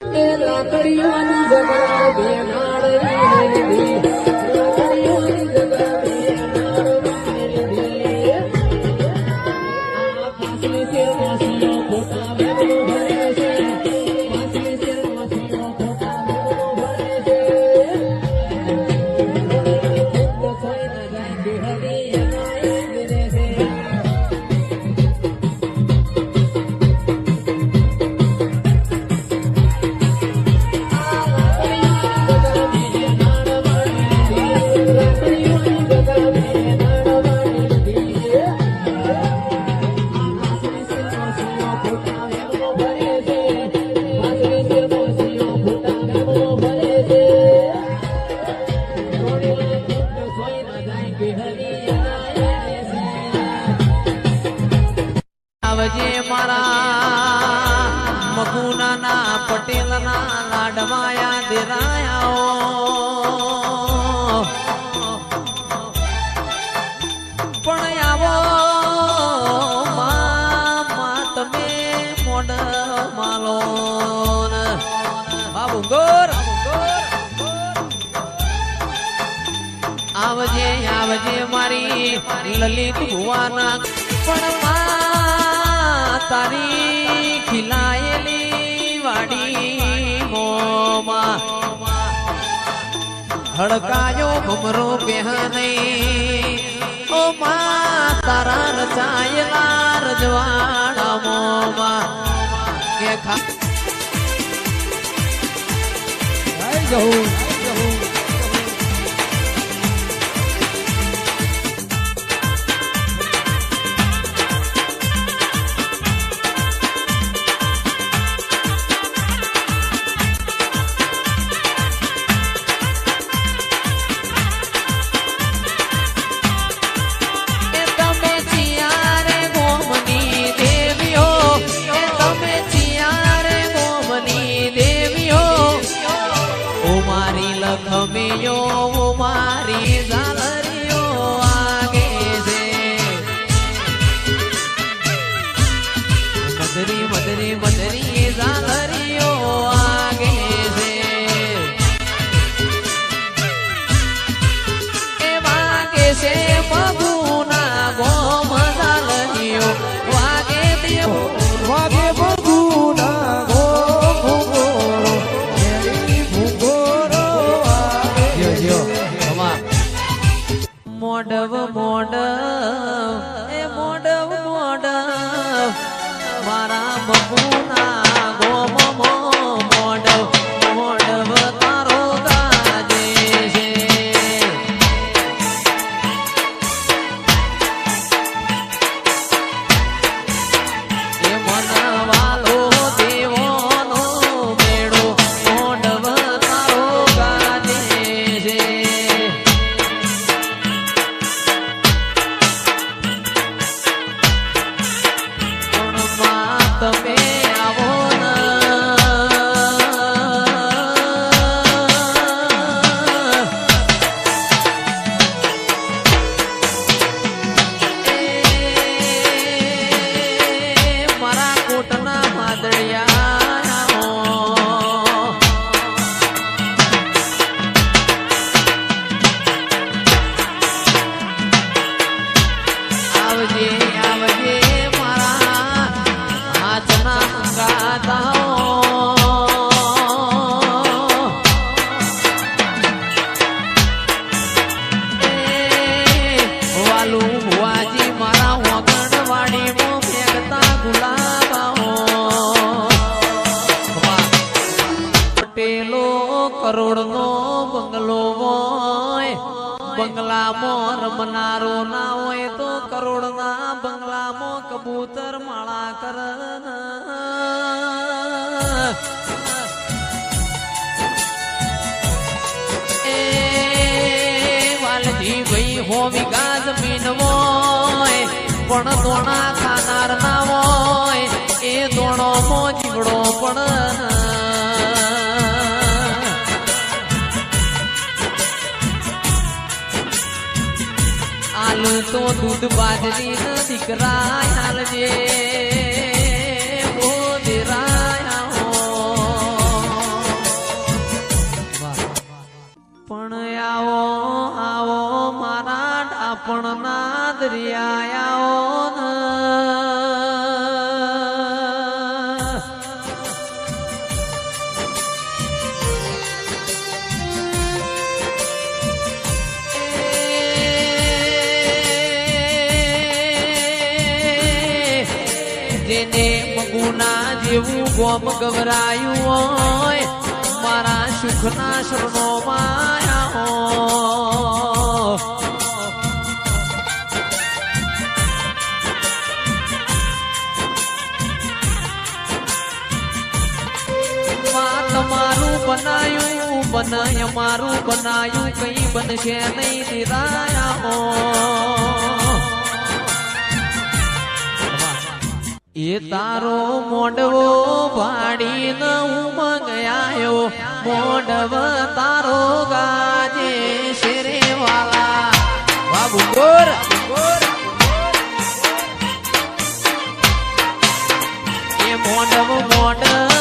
એ લાકડીઓની જગા બેનાળની લીધી. આવજે મારા મગુનાના પટેલના લાડવાયા દેરાયા પણ આવો તમે મોડ માલો બાબુ ગોર. આવજે આવજે મારી લલિત ભુવાના. પણ મા તારી ખીલાયેલી વાડી મોમાં હડકાયો ભમરો બેહને ઓ મા, તારા રચાયેલા રજવાડા મોમાં કે ખા એ પટેલો કરોડનો બંગલો હોય બંગલામાં રમનારો ના હોય તો કરોડના બંગલામાં કબૂતર માળા કર એ વાલજી ભાઈ હો હોય પણ દોણા ખાનાર ના હોય, એ દોણો મો જીવડો પણ આલુ તો દૂધ બાજરી દીકરા હાલજે પણ આવો આવો, મારા ડાપણ ના દરિયા આવો એને મગુના જેવું ગોમ ગવરાયું હોય, મારા સુખના શરણો માયા હોય. તમારું બનાયું, બનાય મારું બનાયું, કઈ બનશે નહીં નિરાયા એ તારો મોડવો પાડી ન ઉમંગ આવ્યો મોડવ તારો ગાજે શેરે વાલા બાબુ ગોર એ મોડવ મોડવ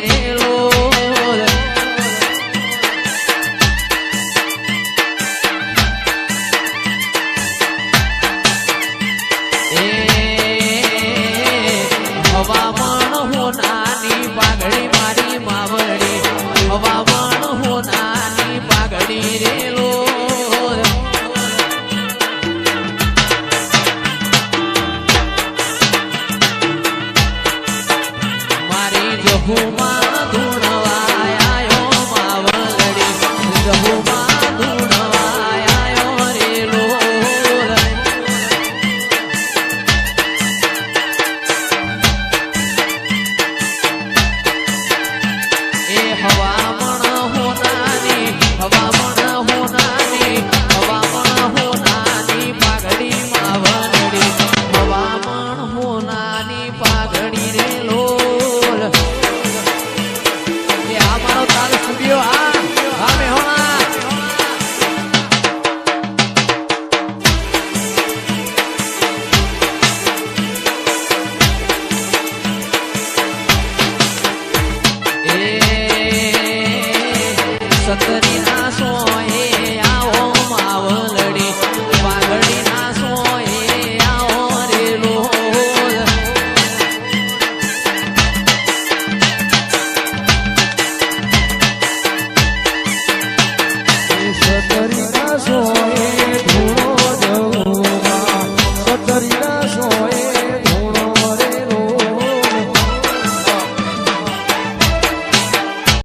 રે લો sucker